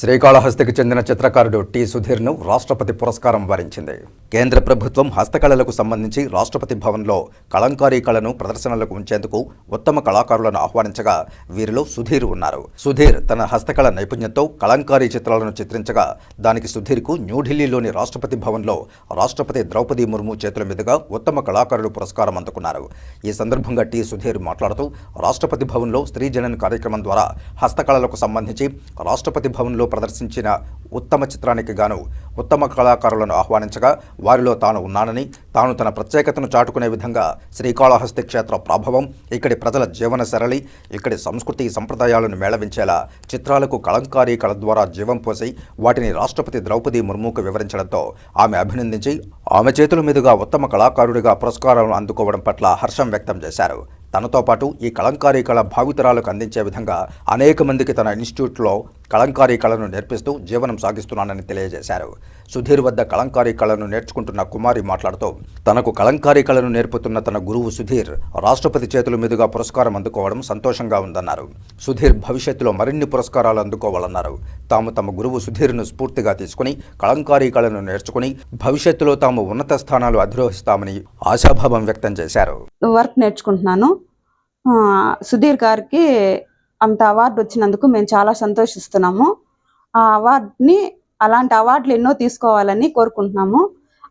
శ్రీకాళహస్తికి చెందిన చిత్రకారుడు టి సుధీర్ను రాష్ట్రపతి పురస్కారం వరించింది. కేంద్ర ప్రభుత్వం హస్తకళలకు సంబంధించి రాష్ట్రపతి భవన్లో కళంకారీ కళను ప్రదర్శనలకు ఉంచేందుకు ఉత్తమ కళాకారులను ఆహ్వానించగా వీరిలో సుధీర్ ఉన్నారు. సుధీర్ తన హస్తకళ నైపుణ్యంతో కళంకారీ చిత్రాలను చిత్రించగా దానికి సుధీర్కు న్యూఢిల్లీలోని రాష్ట్రపతి భవన్లో రాష్ట్రపతి ద్రౌపది ముర్ము చేతుల మీదుగా ఉత్తమ కళాకారులు పురస్కారం అందుకున్నారు. ఈ సందర్భంగా టి. సుధీర్ మాట్లాడుతూ రాష్ట్రపతి భవన్లో స్త్రీ జనన కార్యక్రమం ద్వారా హస్తకళలకు సంబంధించి రాష్ట్రపతి భవన్లో ప్రదర్శించిన ఉత్తమ చిత్రానికి గాను ఉత్తమ కళాకారులను ఆహ్వానించగా వారిలో తాను ఉన్నానని తాను తన ప్రత్యేకతను చాటుకునే విధంగా శ్రీకాళహస్తి క్షేత్ర ప్రభావం ఇక్కడి ప్రజల జీవన సరళి ఇక్కడి సంస్కృతి సంప్రదాయాలను మేళవించేలా చిత్రాలకు కళంకారీ కళ ద్వారా జీవం పోసి వాటిని రాష్ట్రపతి ద్రౌపది ముర్ముకు వివరించడంతో ఆమె అభినందించి ఆమె చేతుల మీదుగా ఉత్తమ కళాకారుడిగా పురస్కారాలను అందుకోవడం పట్ల హర్షం వ్యక్తం చేశారు. తనతో పాటు ఈ కళంకారీ కళ భావితరాలకు అందించే విధంగా అనేక మందికి తన ఇన్స్టిట్యూట్లో కళంకారీ కళను నేర్పిస్తూ జీవనం సాగిస్తున్నానని తెలియజేశారు. సుధీర్ వద్ద కళంకారీ కళను నేర్చుకుంటున్న కుమారి మాట్లాడుతూ తనకు కళంకారీ కళను నేర్పుతున్న తన గురువు సుధీర్ రాష్ట్రపతి చేతుల మీదుగా పురస్కారం అందుకోవడం సంతోషంగా ఉందన్నారు. సుధీర్ భవిష్యత్తులో మరిన్ని పురస్కారాలు అందుకోవాలన్నారు. తాము తమ గురువు సుధీర్ను స్ఫూర్తిగా తీసుకుని కళంకారీ కళను నేర్చుకుని భవిష్యత్తులో తాము ఉన్నత స్థానాలు అధిరోహిస్తామని ఆశాభావం వ్యక్తం చేశారు. వర్క్ నేర్చుకుంటున్నాను. సుధీర్ గారికి అంత అవార్డు వచ్చినందుకు మేము చాలా సంతోషిస్తున్నాము. ఆ అవార్డుని అలాంటి అవార్డులు ఎన్నో తీసుకోవాలని కోరుకుంటున్నాము.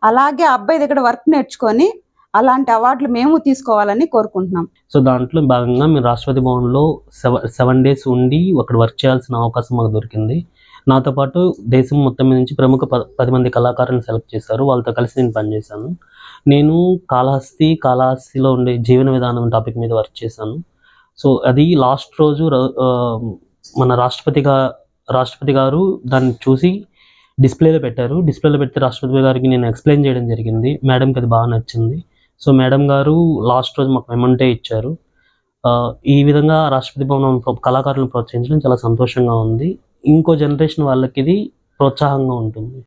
అలాగే అబ్బాయి దగ్గర వర్క్ నేర్చుకొని అలాంటి అవార్డులు మేము తీసుకోవాలని కోరుకుంటున్నాం. సో దాంట్లో భాగంగా మేము రాష్ట్రపతి భవన్లో సెవెన్ సెవెన్ డేస్ ఉండి అక్కడ వర్క్ చేయాల్సిన అవకాశం మాకు దొరికింది. నాతో పాటు దేశం మొత్తం మీద నుంచి ప్రముఖ ప పది మంది కళాకారులను సెలెక్ట్ చేశారు. వాళ్ళతో కలిసి నేను పనిచేశాను. నేను కాళహస్తి కాళహస్తిలో ఉండే జీవన విధానం టాపిక్ మీద వర్క్ చేశాను. సో అది లాస్ట్ రోజు మన రాష్ట్రపతిగా రాష్ట్రపతి గారు దాన్ని చూసి డిస్ప్లేలో పెట్టారు. డిస్ప్లేలో పెడితే రాష్ట్రపతి గారికి నేను ఎక్స్ప్లెయిన్ చేయడం జరిగింది. మేడంకి అది బాగా నచ్చింది. సో మేడం గారు లాస్ట్ రోజు మాకు మెమంటే ఇచ్చారు. ఈ విధంగా రాష్ట్రపతి భవనం కళాకారులను ప్రోత్సహించడం చాలా సంతోషంగా ఉంది. ఇంకో జనరేషన్ వాళ్ళకి ఇది ప్రోత్సాహంగా ఉంటుంది.